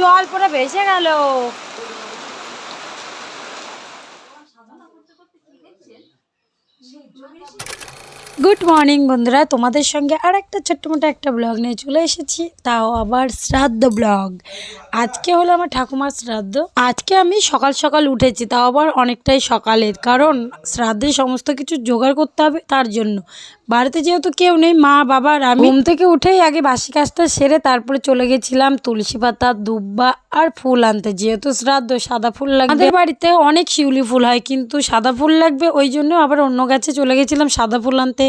জল পরে ভেসে গেল। গুড মর্নিং বন্ধুরা তোমাদের সঙ্গে আর একটা ছোট্ট মোটো একটা ব্লগ নিয়ে চলে এসেছি তাও আবার শ্রাদ্ধ ব্লগ আজকে হলো আমার ঠাকুমার শ্রাদ্ধ। আজকে আমি সকাল সকাল উঠেছি, তাও আবার অনেকটাই সকালের, কারণ শ্রাদ্ধে সমস্ত কিছু জোগাড় করতে হবে তার জন্য। বাড়িতে যেহেতু কেউ নেই, মা, বাবা আমি। ঘুম থেকে উঠেই আগে বাসি কাজটা সেরে তারপরে চলে গেছিলাম তুলসী পাতা, দুব্বা আর ফুল আনতে। যেহেতু শ্রাদ্ধ, সাদা ফুল লাগবে। আমাদের বাড়িতে অনেক শিউলি ফুল হয়, কিন্তু সাদা ফুল লাগবে, ওই জন্য আবার অন্য গাছে চলে গেছিলাম সাদা ফুল আনতে।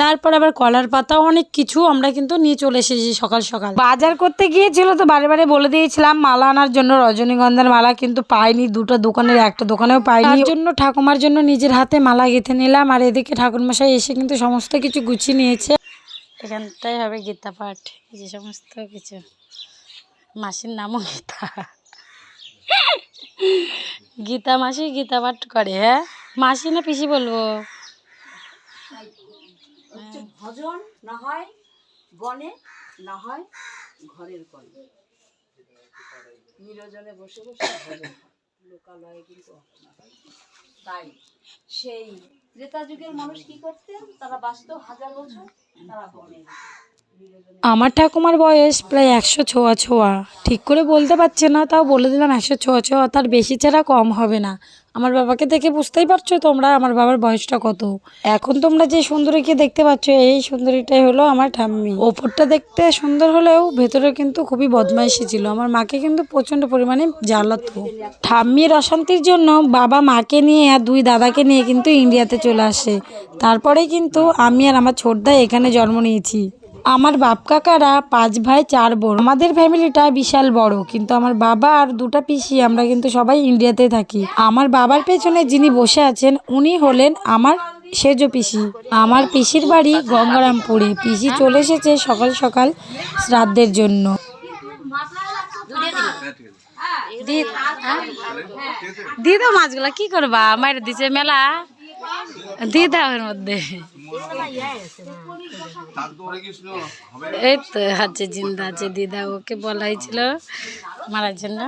তারপর আবার কলার পাতা, অনেক কিছু আমরা কিন্তু নিয়ে চলে এসেছি সকাল সকাল। বাজার করতে গিয়েছিল তো বারে বারে বলে দিয়েছিলাম মালা আনার জন্য রজনীগন্ধার মালা কিন্তু পাইনি দুটো দোকানের একটা দোকানেও পাইনি। তার জন্য ঠাকুমার জন্য নিজের হাতে মালা গেঁথে নিলাম আর এদিকে ঠাকুরমশাই এসে কিন্তু সমস্ত কিছু গুছিয়ে নিয়েছে। এখানটাই হবে গীতা পাঠ যে সমস্ত কিছু। মাসির নামও গীতা। গীতা মাসি গীতা পাঠ করে হ্যাঁ? মাসি না পিসি বলব? ভজন না হয় বনে না হয় ঘরের কলে। নিরজনে বসে বসে ভজন লোকালয়ে কিন্তু তাই সেই ত্রেতা যুগের মানুষ কি করতেন তারা বাঁচত হাজার বছর, তারা বনে আমার ঠাকুমার বয়স প্রায় একশো ছোঁয়া ছোঁয়া। ঠিক করে বলতে পারছে না, তাও বলে দিলাম একশো ছোয়া ছোঁয়া, তার বেশি ছাড়া কম হবে না। আমার বাবাকে দেখে বুঝতেই পারছ তোমরা আমার বাবার বয়সটা কত। এখন তোমরা যে সুন্দরীকে দেখতে পাচ্ছ, এই সুন্দরীটাই হলো আমার ঠাম্মি। ওপরটা দেখতে সুন্দর হলেও ভেতরে কিন্তু খুবই বদমাইশি ছিল। আমার মাকে কিন্তু প্রচণ্ড পরিমাণে জ্বালাতো। ঠাম্মির অশান্তির জন্য বাবা মাকে নিয়ে আর দুই দাদাকে নিয়ে কিন্তু ইন্ডিয়াতে চলে আসে। তারপরে কিন্তু আমি আর আমার ছোটদা এখানে জন্ম নিয়েছি। আমার বাপ কাকারা পাঁচ ভাই, চার বোন। আমাদের ফ্যামিলিটা বিশাল বড়, কিন্তু আমার বাবা আর দুটা পিসি, আমরা কিন্তু সবাই ইন্ডিয়াতে থাকি। আমার বাবার পেছনে যিনি বসে আছেন, উনি হলেন আমার সেজ পিসি। আমার পিসির বাড়ি গঙ্গারামপুরে। পিসি চলে এসেছে সকাল সকাল শ্রাদ্ধের জন্য। দিয়ে দাও মাছগুলা কি করবা? মায়ের দিছে মেলা। দিয়ে দাও এর মধ্যে। এই তো আছে জিন্দা আছে দিদা, ওকে বলা হয়েছিল মারার জন্য।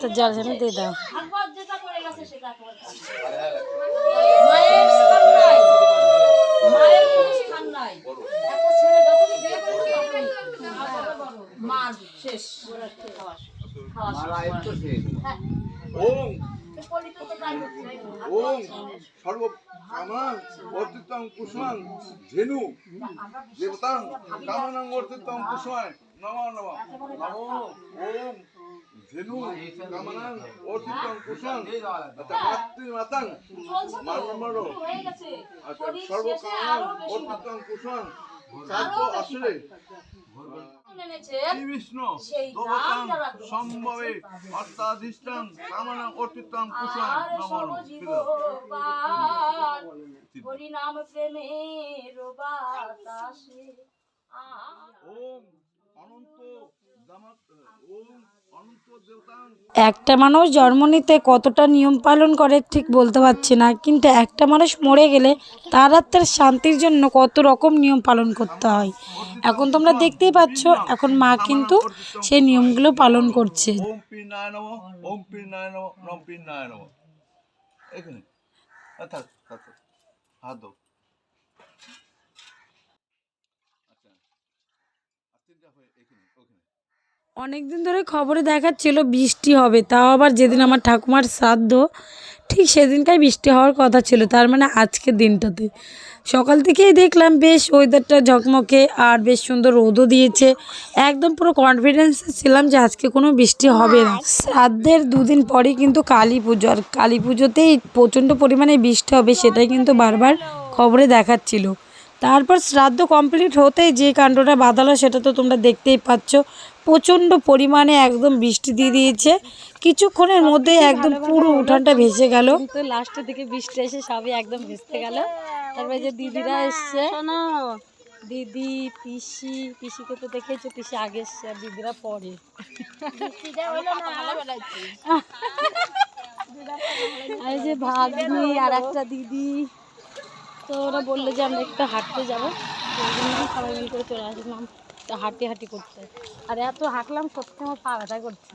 তো জল জন্য দিয়ে দাও। মার শেষ ওম ওম সর্ব কামান অর্জিতং কুসুমাং ধেনু দেবতাং কামানাং অর্জিতং কুসুমাং নম ওম ধেনু কামানাং অর্জিতং কুসুমাং আচ্ছা মাতৃ মাতাং চলছে তো মানমর সর্ব কামান আরও বেশি সাধ্য শ্রী বিষ্ণু যারা সম্ভবে অর্থাধিষ্ঠাং কামানাং অর্জিতং কুসুমাং আর নম নম সর্বজীবপাল হরিনাম প্রেমের বাতাসে। ওম অনন্ত একটা মানুষ জন্ম নিতে কতটা নিয়ম পালন করে ঠিক বলতে পারছি না কিন্তু একটা মানুষ মরে গেলে তার আত্মার শান্তির জন্য কত রকম নিয়ম পালন করতে হয় এখন তোমরা দেখতেই পাচ্ছ এখন মা কিন্তু সেই নিয়মগুলো পালন করছে আচ্ছা আচ্ছা হয়ে অনেক দিন ধরে খবরে দেখাচ্ছিল বৃষ্টি হবে, তাও আবার যেদিন আমার ঠাকুমার শ্রাদ্ধ, ঠিক সেদিনকাই বৃষ্টি হওয়ার কথা ছিল, তার মানে আজকের দিনটাতে। সকাল থেকেই দেখলাম বেশ ওয়েদারটা ঝকমকে আর বেশ সুন্দর রোদও দিয়েছে। একদম পুরো কনফিডেন্সে ছিলাম যে আজকে কোনো বৃষ্টি হবে না। শ্রাদ্ধের দুদিন পরেই কিন্তু কালী পুজো, আর কালী পুজোতেই প্রচণ্ড পরিমাণে বৃষ্টি হবে সেটাই কিন্তু বারবার খবরে দেখাচ্ছিল। তারপর শ্রাদ্ধ কমপ্লিট হতেই যে কাণ্ডটা বাঁধালো সেটা তো তোমরা দেখতেই পাচ্ছ। প্রচণ্ড পরিমাণে একদম বৃষ্টি দিয়ে দিয়েছে। কিছুক্ষণের মধ্যে একদম পুরো উঠানটা ভেসে গেল। তো লাস্টের দিকে বৃষ্টি এসে সবই একদম ভেসতে গেল। তারপরে যে দিদিরা এসছে দিদি পিসি পিসিকে তো দেখেছ পিসি আগে এসছে আর দিদিরা পরে। আর এই যে ভাগ্নি আর একটা দিদি। তো ওরা বলল যে আমরা একটু হাঁটতে যাব। সবাই মিল করে চলে আসলাম। তো হাঁটি হাঁটি করতে। আর এত হাঁটলাম সত্যি আমার পা ব্যথা করছে।